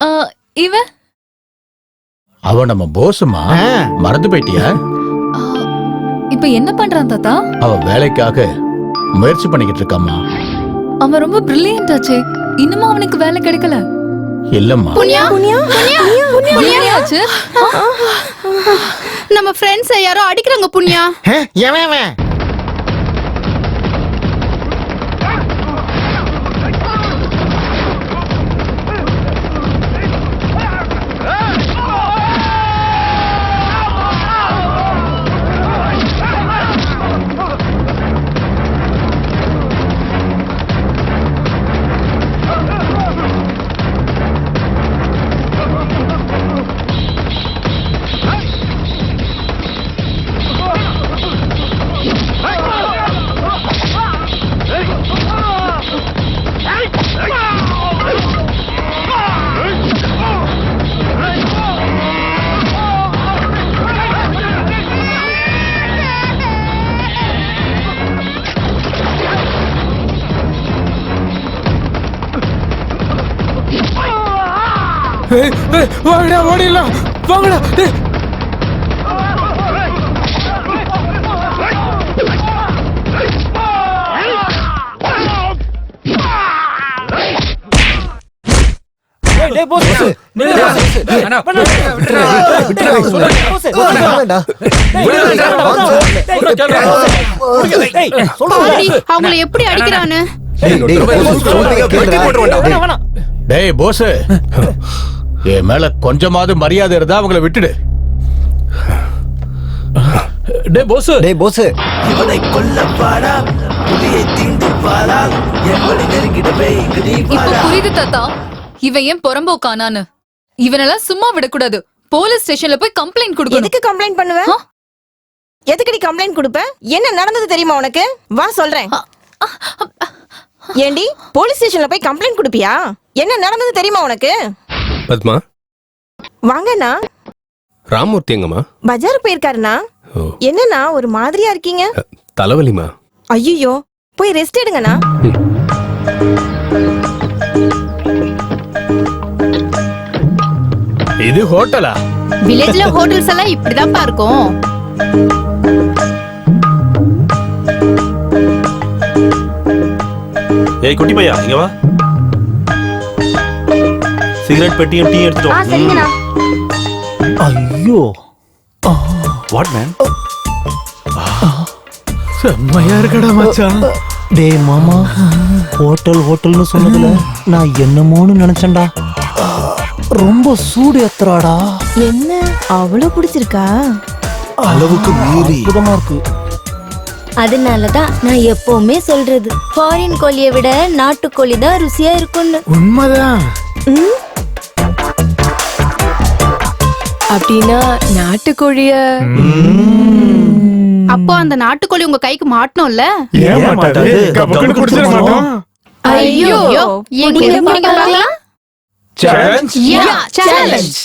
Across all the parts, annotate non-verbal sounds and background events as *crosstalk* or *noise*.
ஆ, இவன் அவ நம்ம போசுமா. மறந்து போயிட்டியா? இப்ப என்ன பண்றான் தாத்தா? அவ வேலைக்காக முயற்சி பண்ணிக்கிட்டு இருக்காம்மா. அவன் ரொம்ப பிரில்லியன்ட் ஆச்சே. இன்னுமா அவனுக்கு வேலை கிடைக்கல? இல்லம்மா. நம்ம ஃப்ரெண்ட்ஸ் யாரோ அடிக்கிறாங்க புண்ணியா எவன்? ஏய், பாடி அவங்கள எப்படி டேய், டேய், வேணாம். டேய் போஸ் என் மேல கொஞ்சமாவது மரியாதை இருந்தா அவங்கள விட்டுடு. டேய், boss. டேய் போஸ். இப்ப புரியுது தாத்தா. இவன் ஏன் புறம்போக்கானான்னு இவனெல்லாம் சும்மா விடக்கூடாது. போலீஸ் ஸ்டேஷன்ல போய் கம்ப்ளைண்ட் கொடுக்கணும். எதுக்கு கம்ப்ளைண்ட் பண்ணுவ? ஆ? எதுக்குடி கம்ப்ளைண்ட் கொடுப்ப? என்ன நடந்தது தெரியுமா உனக்கு? வா சொல்றேன். ஏண்டி போலீஸ் ஸ்டேஷன்ல போய் கம்ப்ளைண்ட் கொடுப்பியா? என்ன நடந்தது தெரியுமா உனக்கு? பத்மா? வாங்கண்ணா. ராமூர்த்தி எங்கம்மா? பஜார் போயிருக்காருண்ணா. ஓ. என்னண்ணா ஒரு மாதிரியா இருக்கீங்க? தலைவலிமா ஐயோ போய் ரெஸ்ட் எடுங்கண்ணா. இது ஹோட்டலா? வில்லேஜ்ல ஹோட்டல்ஸ் எல்லாம் இப்படிதான்ப்பா இருக்கும். ஏய் குட்டி பையா இங்க வா. சிகரெட் பெட்டியும் டீ எடுத்துட்டு வா. சரிங்கண்ணா. ஐயோ. வாட் மேன் செம்மையா இருக்கடா மச்சான். டேய் மாமா ஹோட்டல் ஹோட்டல்னு சொன்னதுல நான் என்னமோன்னு நினைச்சேன்டா. ரொம்ப சூடு ஏத்துறாடா. என்ன? அவ்வளவு பிடிச்சிருக்கா அளவுக்கு மீறி. அற்புதமா இருக்கு. அதனாலதான் நான் எப்பவுமே சொல்றது ஃபாரின் கோழியை விட நாட்டுக்கோழி தான் ருசியா இருக்கும்னு. உண்மைதான். அப்படின்னா நாட்டுக்கோழிய அப்போ அந்த நாட்டுக்கோழி உங்க கைக்கு மாட்டணும்ல ஏன் மாட்டாது கபக்குன்னு குடிச்சிட மாட்டோம் ஐயோ எங்க பிடிக்க பார்க்கலாம் சேலஞ்ச் யா சேலஞ்ச்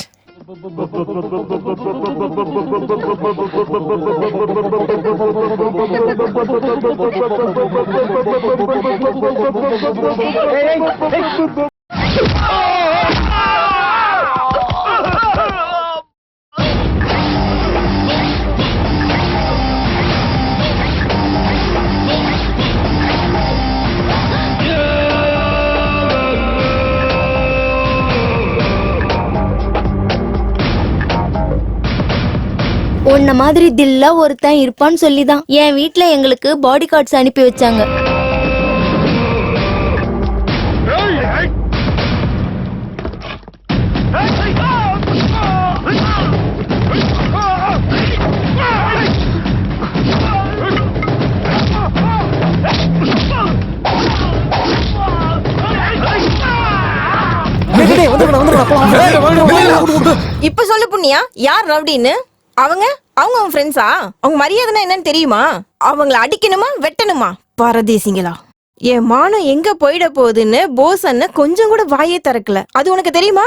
உன்ன மாதிரி தில்லா ஒருத்தன் இருப்பான்னு சொல்லிதான் என் வீட்ல எங்களுக்கு பாடி கார்ட்ஸ் அனுப்பி வச்சாங்க. இப்ப சொல்லு புண்ணியா யார் ரவுடின்னு அவங்க அவங்க உன் ஃப்ரெண்ட்ஸா அவங்க மரியாதைனா என்னன்னு தெரியுமா? அவங்கள அடிக்கணுமா வெட்டணுமா? பரதேசிங்களா? என் மானம் எங்க போயிட போகுதுன்னு போஸ் அண்ணன் கொஞ்சம் கூட வாயே திறக்கல. அது உனக்கு தெரியுமா?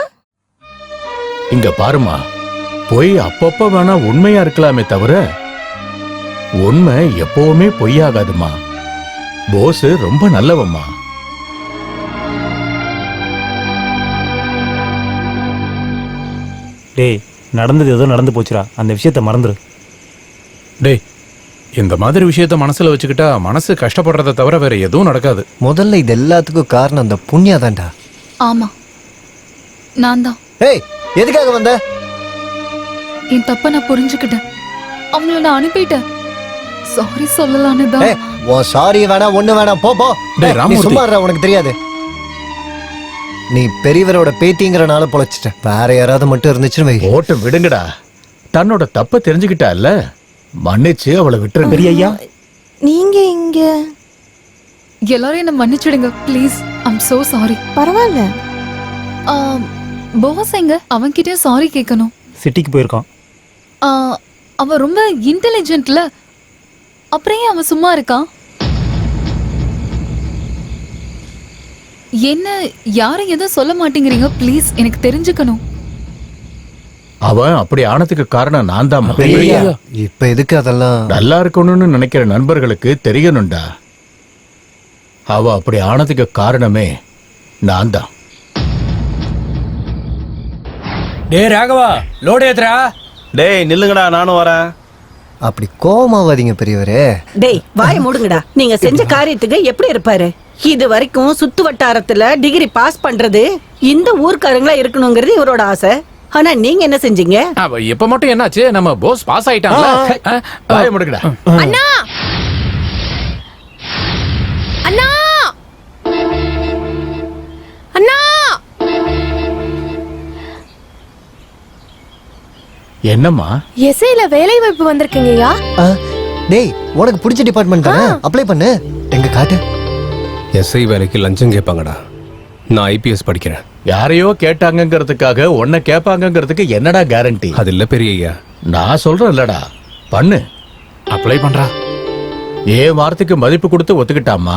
இங்க பாருமா பொய் அப்பப்ப வேணா உண்மையா இருக்கலாமே தவிர உண்மை எப்பவுமே பொய்யாகாதுமா போஸ் ரொம்ப நல்லவம்மா. டேய் நடந்தது ஏதோ நடந்து போச்சுடா. அந்த விஷயத்த மறந்துரு. டேய் இந்த மாதிரி விஷயத்த மனசுல வச்சுக்கிட்டா மனசு கஷ்டப்படுறத தவிர வேற எதுவும் நடக்காது. முதல்ல இது எல்லாத்துக்கும் காரணம் அந்த புண்ணியா தான்டா. ஆமா. நான் தான். ஏய் எதுக்காக வந்த? என் தப்ப நான் புரிஞ்சுக்கிட்டேன். அவங்கள நான் அனுப்பிட்டேன். சாரி சொல்லலான்னு தான். ஏய் உன் சாரி வேணாம் ஒண்ணு வேணாம் போ போ. டேய், ராமூர்த்தி. சும்மா இருடா, உனக்கு தெரியாது. நீ பெரியவரோட பேத்திங்கிறனால பொழைச்சிட்ட. வேற யாராவது மட்டும் இருந்துச்சுன்னு வை. ஓட்டு விடுங்கடா. தன்னோட தப்ப தெரிஞ்சுக்கிட்டால மன்னிச்சு அவளை விட்டுருங்க. பெரிய ஐயா நீங்க இங்க. எல்லாரும் என்ன மன்னிச்சிடுங்க ப்ளீஸ் ஐம் so சாரி பரவாயில்ல. பாஸ் எங்க? அவன்கிட்ட சாரி கேட்கணும் சிட்டிக்கு போயிருக்கான். ஆ, அவன் ரொம்ப இன்டெலிஜென்ட்ல அப்புறம் ஏன் அவன் சும்மா இருக்கான்? என்ன யாரும் எதுவும் சொல்ல மாட்டேங்கிறீங்க? ப்ளீஸ் எனக்கு தெரிஞ்சுக்கணும். அவன் அப்படி ஆனதுக்கு காரணம் நான் தான் இப்ப எதுக்கு அதெல்லாம்? நல்லா இருக்கணும்னு நினைக்கிற நண்பர்களுக்கு தெரியணும்டா அவ அப்படி ஆனதுக்கு காரணமே நான் தான் டேய் ராகவா லோடு ஏத்துறா. டேய் நில்லுங்கடா நானும் வரேன். அப்படி கோமாவாதீங்க பெரியவரே. டேய் வாய மூடுங்கடா. நீங்க செஞ்ச காரியத்துக்கு எப்படி இருப்பாரு? இது வரைக்கும் சுத்து வட்டாரத்துல டிகிரி பாஸ் பண்றது இந்த ஊர்க்காரங்களா இருக்கணுங்கிறது இவரோட ஆசை. ஆனா நீங்க என்ன செஞ்சீங்க? அவ இப்ப மட்டும் என்னாச்சு? நம்ம போஸ் பாஸ் ஆயிட்டாங்களா வாய முடுக்கடா அண்ணா! அண்ணா! அண்ணா! என்னம்மா? எஸ்ஐல வேலை வாய்ப்பு வந்திருக்கீங்கயா டேய் உனக்கு பிடிச்ச டிபார்ட்மெண்ட் தானே? அப்ளை பண்ணு. எங்க காட்டு. எஸ்ஐ வேலைக்கு லஞ்சம் கேட்பாங்கடா. நான் ஐபிஎஸ் படிக்கிறேன். யாரையோ கேட்டாங்கங்கிறதுக்காக உன்னை கேட்பாங்கங்கிறதுக்கு என்னடா கேரண்டி அது இல்ல பெரிய ஐயா. நான் சொல்றேன் இல்லடா பண்ணு. அப்ளை பண்றா. ஏன் வார்த்தைக்கு மதிப்பு கொடுத்து ஒத்துக்கிட்டாமா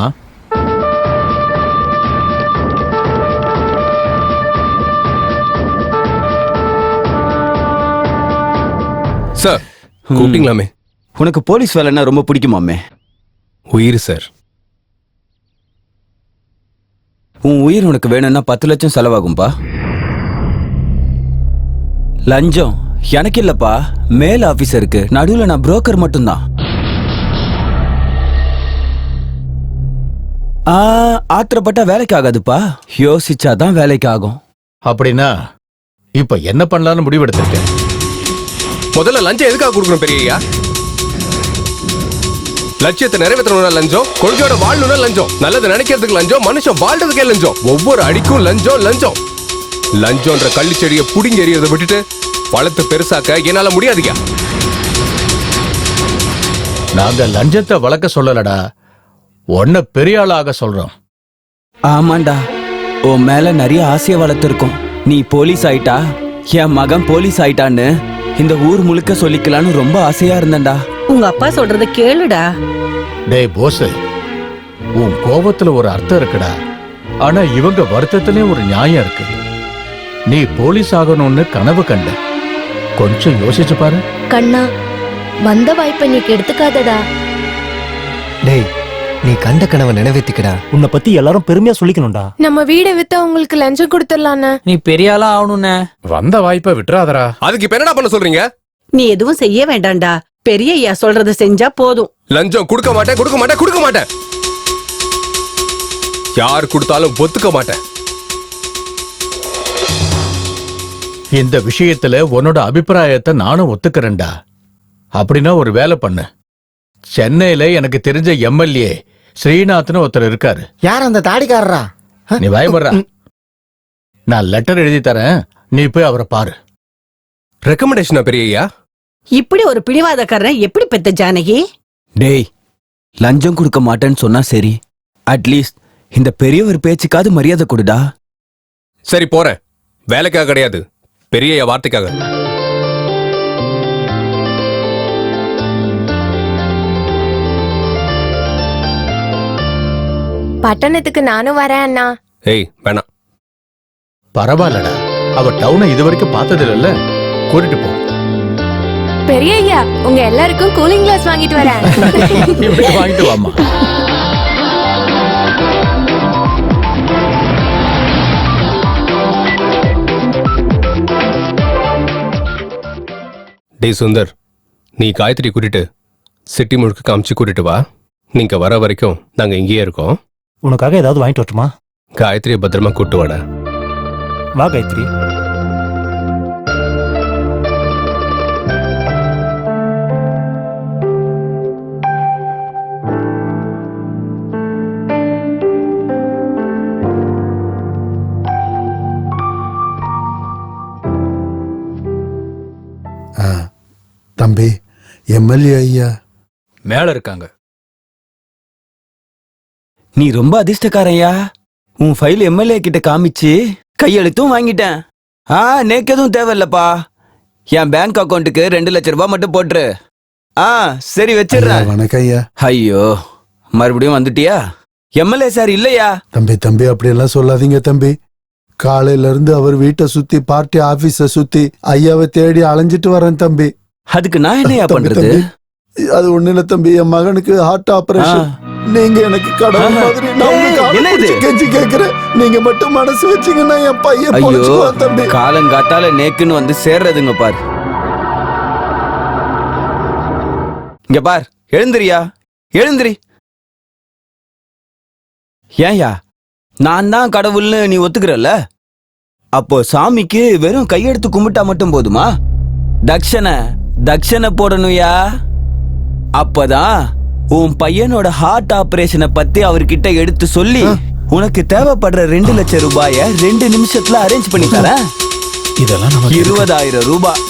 சார் கூப்பிட்டீங்களாமே? உனக்கு போலீஸ் வேலைன்னா ரொம்ப பிடிக்குமாமே? உயிர் சார். உன் உயிர் உனக்கு வேணும்னா பத்து லட்சம் செலவாகும்பா. லஞ்சம் எனக்கு இல்லப்பா. மேல் ஆபீசருக்கு நடுவுல நான் புரோக்கர் மட்டும்தான். ஆ, ஆத்திரப்பட்டா வேலைக்கு ஆகாதுப்பா. யோசிச்சாதான் வேலைக்கு ஆகும். அப்படின்னா இப்ப என்ன பண்ணலாம்னு முடிவெடுத்திருக்கேன்? முதல்ல லஞ்சம் எதுக்காக கொடுக்கணும் பெரிய ஐயா லட்சியத்தை நிறைவேற்றணும்னா லஞ்சம் கொள்கையோட வாழணும்னா லஞ்சம் நல்லது நினைக்கிறதுக்கு லஞ்சம் மனுஷன் வாழ்றதுக்கே லஞ்சம். ஒவ்வொரு அடிக்கும் லஞ்சம் லஞ்சம். லஞ்சம்ன்ற கள்ளி செடியை புடிங்கி எறியறதை விட்டுட்டு வளர்த்து பெருசாக்க என்னால முடியாதுயா நாங்க லஞ்சத்தை வளர்க்க சொல்லலடா. உன்னை பெரிய ஆளாக சொல்றோம். ஆமாண்டா. உன் மேல நிறைய ஆசைய வளர்த்துருக்கோம். நீ போலீஸ் ஆயிட்டா? என் மகன் போலீஸ் ஆயிட்டான்னு இந்த ஊர் முழுக்க சொல்லிக்கலான்னு ரொம்ப ஆசையா இருந்தேன்டா. உங்க அப்பா சொல்றத கேளுடா. டேய் போஸ். உன் கோபத்துல ஒரு அர்த்தம் இருக்குடா. ஆனா இவங்க வருத்தத்திலயும் ஒரு நியாயம் இருக்கு. நீ போலீஸ் ஆகணும்னு கனவு கண்ட. கொஞ்சம் யோசிச்சு பாரு. கண்ணா வந்த வாய்ப்பை நீ கெடுத்துக்காதடா டேய் நீ கண்ட கனவை நிறைவேத்திக்கடா உன்னை பத்தி எல்லாரும் பெருமையா சொல்லிக்கணும்டா. நம்ம வீடை வித்து உங்களுக்கு லஞ்சம் கொடுத்துடலான்னு நீ பெரிய ஆளா ஆகணும்னே. வந்த வாய்ப்பை விட்டுறாதடா. அதுக்கு இப்ப என்னடா பண்ண சொல்றீங்க? நீ எதுவும் செய்ய வேண்டாம்டா. பெரிய ஐயா சொல்றத செஞ்சா போதும். லஞ்சம் கொடுக்க மாட்டேன் கொடுக்க மாட்டேன் கொடுக்க மாட்டேன். யார் கொடுத்தாலும் ஒத்துக்க மாட்டேன். இந்த விஷயத்துல உன்னோட அபிப்பிராயத்தை நானும் ஒத்துக்கிறேன்டா. அப்படின்னா ஒரு வேலை பண்ணு. சென்னையில எனக்கு தெரிஞ்ச எம்எல்ஏ ஸ்ரீநாத்னு ஒருத்தர் இருக்காரு. யார் அந்த தாடிக்காரரா? நீ பயப்படுறா. நான் லெட்டர் எழுதி தரேன். நீ போய் அவரை பாரு. ரெக்கமெண்டேஷனா பெரிய ஐயா இப்படி ஒரு பிடிவாதக்காரன் எப்படி பெத்த ஜானகி? டேய் லஞ்சம் கொடுக்க மாட்டேன்னு சொன்னா சரி. அட்லீஸ்ட் இந்த பெரியவர் பேச்சுக்காவது மரியாதை கொடுடா. சரி போறேன் வேலைக்காக கிடையாது. பெரிய வார்த்தைக்காக. பட்டணத்துக்கு நானும் வரேன் அண்ணா. ஏய் வேணாம். பரவாயில்லடா. அவ டவுனை இது வரைக்கும் பார்த்தது இல்லைல்ல கூட்டிட்டு போ. பெரிய ஐயா உங்க எல்லாருக்கும் கூலிங் கிளாஸ் வாங்கிட்டு வரேன். வாங்கிட்டு வாமா டேய் சுந்தர் நீ காயத்ரி கூட்டிட்டு சிட்டி முழுக்க காமிச்சு கூட்டிட்டு வா. நீங்க வர வரைக்கும் நாங்க இங்கேயே இருக்கோம். உனக்காக ஏதாவது வாங்கிட்டு வரட்டுமா? காயத்ரியை பத்திரமா கூட்டு வாடா. வா காயத்ரி. தம்பி எம்எல்ஏ ஐயா. மேல இருக்காங்க. நீ ரொம்ப அதிர்ஷ்டக்காரையா? உன் ஃபைல் எம்எல்ஏ கிட்ட காமிச்சு கையெழுத்தும் வாங்கிட்டேன். ஆ நேக்கு எதுவும் தேவையில்லப்பா. என் பேங்க் அக்கவுண்ட்டுக்கு ரெண்டு லட்சம் ரூபாய் மட்டும் போட்டுரு. ஆ சரி வச்சிடுறேன். வணக்கம் ஐயா. ஐயோ மறுபடியும் வந்துட்டியா? எம்எல்ஏ சார் இல்லையா? தம்பி தம்பி அப்படியெல்லாம் சொல்லாதீங்க தம்பி. காலையில இருந்து அவர் வீட்டை சுத்தி பார்ட்டி ஆபீஸ சுத்தி ஐயாவை தேடி அலைஞ்சிட்டு வரேன் தம்பி. அதுக்கு நான் என்னையா தம்பி, பண்றது? தம்பி, அது ஒண்ணு இல்ல தம்பி என் மகனுக்கு ஹார்ட் ஆபரேஷன் நீங்க எனக்கு கடவுள். மாதிரி நான் ஏய், காலை என்ன இது? பிடிச்சு கெஞ்சி கேக்குறேன். நீங்க மட்டும் மனசு வச்சீங்கன்னா என் பையன் ஐயோ பொழைச்சுக்குவான் தம்பி. காலங்காத்தால நேக்குன்னு வந்து சேர்றதுங்க பார். இங்க பார் எழுந்திரியா? எழுந்திரி. ஏன்யா நான் தான் கடவுள்னு நீ ஒத்துக்கிறல்ல? அப்போ சாமிக்கு வெறும் கையெடுத்து கும்பிட்டா மட்டும் போதுமா? தக்ஷண தக்ஷண போடணும்யா? அப்பதான் உன் பையனோட ஹார்ட் ஆபரேஷனை பத்தி அவர்கிட்ட எடுத்து சொல்லி உனக்கு தேவைப்படுற ரெண்டு லட்சம் ரூபாய ரெண்டு நிமிஷத்துல அரேஞ்ச் பண்ணி தரேன். இதெல்லாம் இருபதாயிரம் ரூபாய்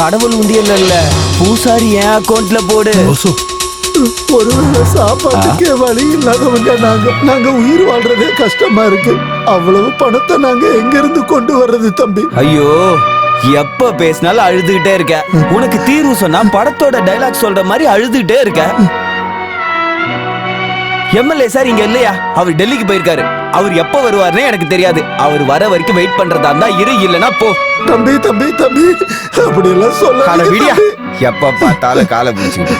கடவுள் உண்டியல் இல்ல பூசாரி என் அக்கௌண்ட்ல போடு. ஒருவேளை சாப்பாட்டுக்கே வழி இல்லாதவங்க நாங்க நாங்க உயிர் வாழ்றதே கஷ்டமா இருக்கு. அவ்வளவு பணத்தை நாங்க எங்க இருந்து கொண்டு வர்றது தம்பி? ஐயோ. எப்ப பேசினாலும் அழுதுகிட்டே இருக்க. உனக்கு தீர்வு சொன்னா படத்தோட டைலாக் சொல்ற மாதிரி அழுதுகிட்டே இருக்க. எம்எல்ஏ சார் இங்க இல்லையா? அவர் டெல்லிக்கு போயிருக்காரு. அவர் எப்ப வருவாருன்னு எனக்கு தெரியாது. அவர் வர வரைக்கும் வெயிட் பண்றதா இருந்தா இரு இல்லனா போ. தம்பி தம்பி தம்பி அப்படி எல்லாம் சொல்ல எப்ப பார்த்தாலும் காலை பிடிச்சிக்கிட்டு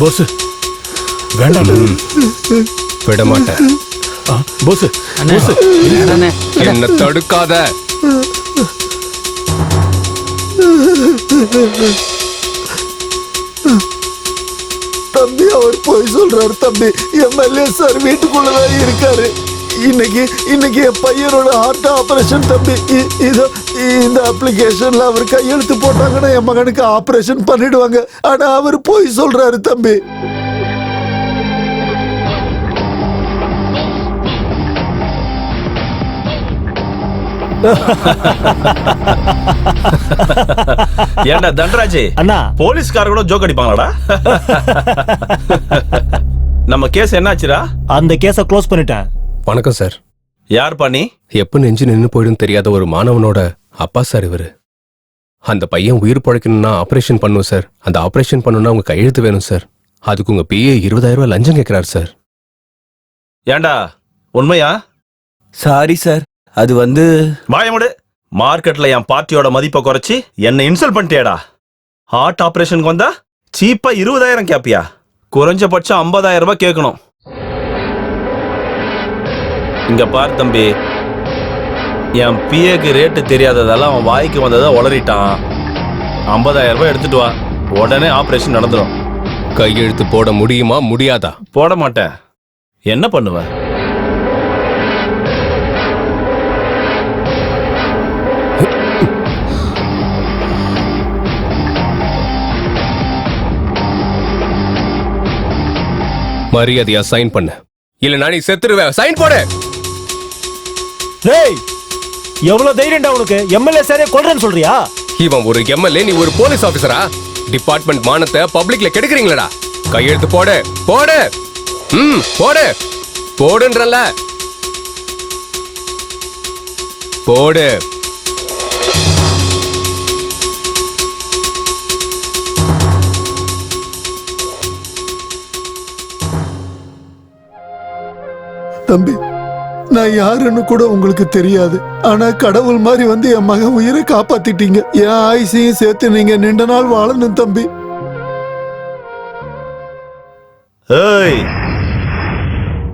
போஸ் வேண்டாம். விட மாட்டேன் போஸ் போஸ் என்ன தடுக்காத. தம்பி அவர் போய் சொல்றாரு தம்பி. எம்எல்ஏ சார் வீட்டுக்குள்ளதான் இருக்காரு. இன்னைக்கு இன்னைக்கு என் பையனோட ஹார்ட் ஆபரேஷன் தம்பி இதோ இந்த அப்ளிகேஷன்ல அவர் கையெழுத்து போட்டாங்கன்னா என் மகனுக்கு ஆபரேஷன் பண்ணிடுவாங்க. ஆனா அவர் போய் சொல்றாரு தம்பி. ஏன்டா தண்டராஜ் அண்ணா. போலீஸ்கார கூட ஜோக் அடிப்பாங்களாடா? *laughs* நம்ம கேஸ் என்னாச்சுடா? அந்த கேஸை க்ளோஸ் பண்ணிட்டேன். வணக்கம் சார். யார் பண்ணி எப்ப நெஞ்சு நின்னு போயிடும் தெரியாத ஒரு மாணவனோட அப்பா சார் இவரு. அந்த பையன் உயிர் பழைக்கணும்னா ஆபரேஷன் பண்ணும் சார். அந்த ஆபரேஷன் பண்ணணும்னா உங்க கையெழுத்து வேணும் சார். அதுக்கு உங்க பிஏ இருபதாயிரம் ரூபாய் லஞ்சம் கேட்கிறார் சார். ஏன்டா உண்மையா? சாரி சார் அது வந்து வாயமுடு மார்க்கெட்ல என் பார்ட்டியோட மதிப்பை குறைச்சி என்னை இன்சல்ட் பண்ணிட்டியாடா. ஹார்ட் ஆபரேஷனுக்கு வந்தா சீப்பா இருபதாயிரம் கேப்பியா? குறைஞ்சபட்சம் ஐம்பதாயிரம் ரூபாய் கேட்கணும். இங்க பார் தம்பி. என் பிஏக்கு ரேட்டு தெரியாததெல்லாம் அவன் வாய்க்கு வந்ததை உளறிட்டான். ஐம்பதாயிரம் ரூபாய் எடுத்துட்டு வா. உடனே ஆபரேஷன் நடந்துடும் கையெழுத்து போட முடியுமா? முடியாதா? போட மாட்டேன். என்ன பண்ணுவ? மரியாதையா சைன் பண்ணு. இல்ல நீ செத்துருவேன். சைன் போடு. டேய் எவ்வளவு தைரியம்டா உனக்கு? எம்எல்ஏ சாரே கொல்றேன்னு சொல்றியா? இவன் ஒரு எம்எல்ஏ நீ ஒரு போலீஸ் ஆபீசரா டிபார்ட்மெண்ட் மானத்தை பப்ளிக்ல கெடுக்குறீங்களடா. கையெழுத்து போடு போடு. ம் போடு. போடுன்றல போடு. தம்பி நான் யாருன்னு கூட உங்களுக்கு தெரியாது. ஆனா கடவுள் மாதிரி வந்து என் மகன் உயிரை காப்பாத்திட்டீங்க. என் ஆயுசையும் சேர்த்து நீங்க நீண்ட நாள் வாழணும் தம்பி. ஏய்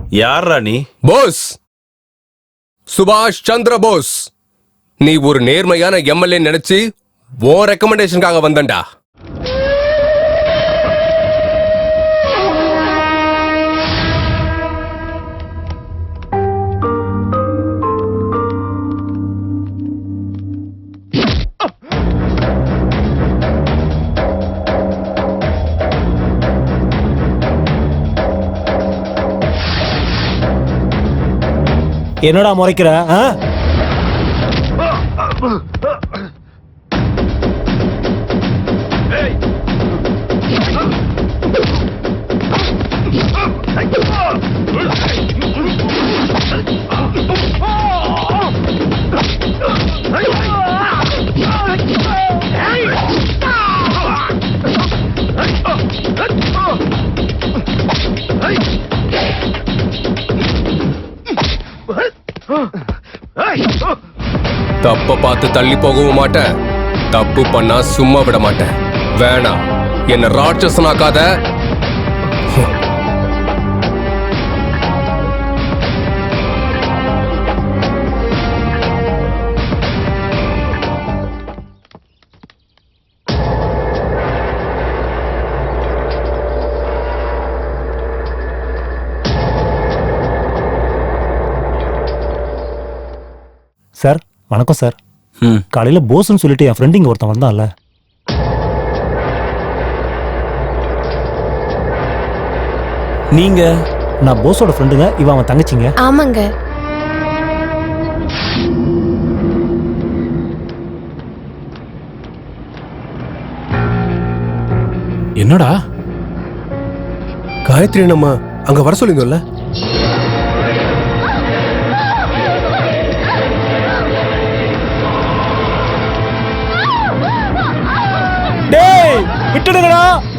யாரா நீ? போஸ். சுபாஷ் சந்திர போஸ். நீ ஒரு நேர்மையான எம்எல்ஏ நினைச்சு உன் ரெக்கமெண்டேஷனுக்காக வந்தேன்டா. என்னடா முறைக்கிற தப்ப பார்த்து தள்ளி போகவும் மாட்டேன் தப்பு பண்ணா சும்மா விட மாட்டேன் வேணாம் என்ன ராட்சசனாக்காத. சார் வணக்கம் சார். ம். காலையில போஸ்ன்னு சொல்லிட்டு என் ஃப்ரெண்டு இங்க ஒருத்தன் வந்தான்ல நீங்க? நான் போஸோட ஃப்ரெண்டுங்க இவன் அவன் தங்கச்சிங்க. ஆமாங்க. என்னடா? காயத்ரி நம்ம அங்க வர சொல்லிங்கல்ல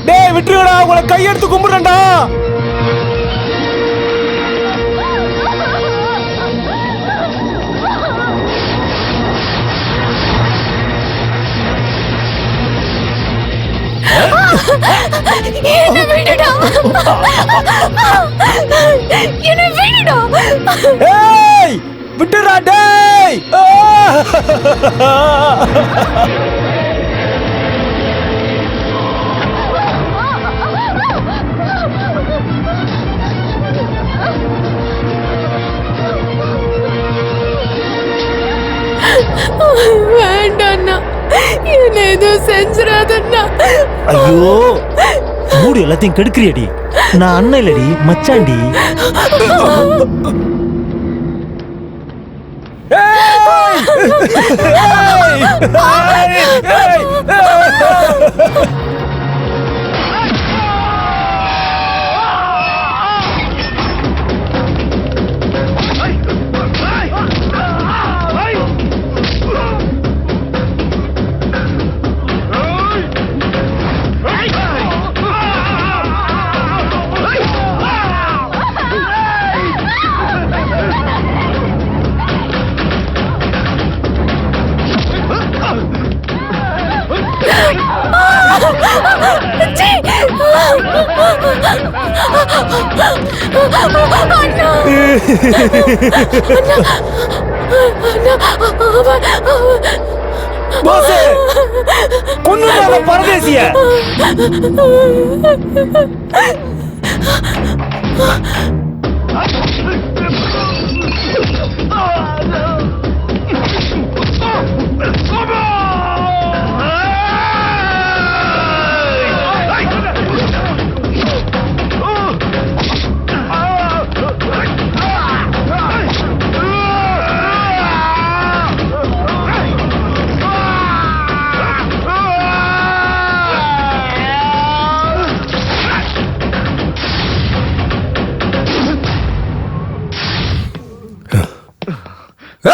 டேய் விட்டுருங்கடா. உங்களை கையெடுத்து கும்பிடுறேன்டா. என்ன விடுடா. என்ன விடுடா. ஏய் விட்டுடா டேய். வேண்டாண்ணா. என்ன எதுவும் செஞ்சிடாதண்ணா. ஐயோ மூடு எல்லாத்தையும் கெடுக்கிறியடி. நான் அண்ணன் இல்லடி மச்சாண்டி. ஏய்! ஏய்! ஏய்! ஏய்! அண்ணா பாஸ் கொன்னுட்டான பரதேசிய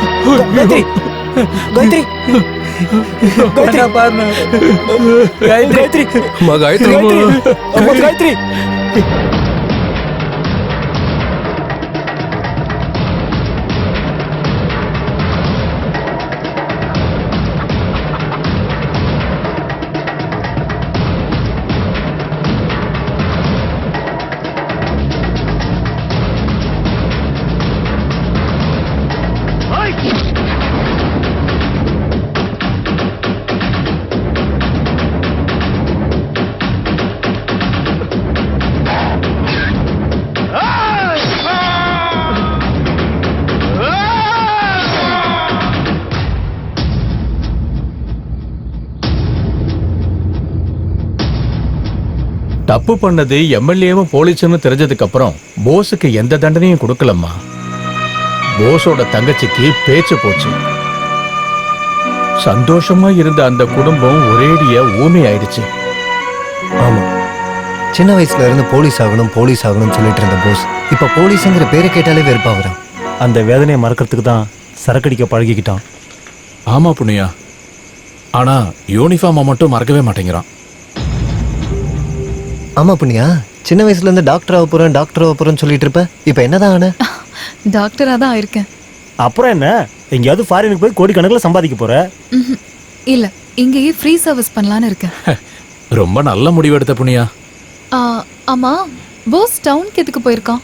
காயத்ரி! காயத்ரி! காயத்ரி! காயத்ரி! காயத்ரி! காயத்ரி! தப்பு பண்ணது எம்எல்ஏவும் போலீஸ்னு தெரிஞ்சதுக்கு அப்புறம் போஸுக்கு எந்த தண்டனையும் கொடுக்கலம்மா. போஸோட தங்கச்சிக்கு பேச்சு போச்சு. சந்தோஷமா இருந்த அந்த குடும்பம் ஒரேடியா ஊமை ஆயிடுச்சு. ஆமா. சின்ன வயசுல இருந்து போலீஸ் ஆகணும் போலீஸ் ஆகணும்னு சொல்லிட்டு இருந்த போஸ் இப்ப போலீஸ்ங்கிற பேரை கேட்டாலே வெறுப்பாகிறான் அந்த வேதனையை மறக்கிறதுக்கு தான் சரக்கடிக்க பழகிக்கிட்டான். ஆமா புண்ணியா. ஆனா யூனிஃபார்மை மட்டும் மறக்கவே மாட்டேங்கிறான். ஆமா புண்ணியா? சின்ன வயசுல இருந்து டாக்டர் ஆக போறேன் டாக்டர் ஆக போறேன்னு சொல்லிட்டு இருப்ப? இப்ப என்னதான் ஆன? டாக்டரா தான் இருக்கேன். அப்புறம் என்ன? எங்கேயாவது ஃபாரினுக்கு போய் கோடிக்கணக்கில் சம்பாதிக்க போற. இல்ல இங்கேயே ஃப்ரீ சர்வீஸ் பண்ணலான்னு இருக்கேன். ரொம்ப நல்ல முடிவு எடுத்த புண்ணியா. ஆ, ஆமா போஸ் டவுனுக்கு எதுக்கு போயிருக்கான்?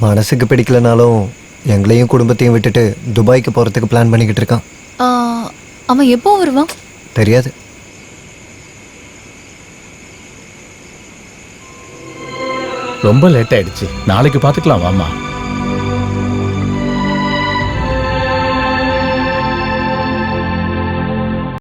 மனசுக்கு பிடிக்கலனாலும் எங்களையும் குடும்பத்தையும் விட்டுட்டு துபாய்க்கு போறதுக்கு பிளான் பண்ணிக்கிட்டு இருக்கான். ஆ, அவன் எப்போ வருவான்? தெரியாது. ரொம்ப லேட் ஆயிடுச்சு. நாளைக்கு பாத்துக்கலாம் வாமா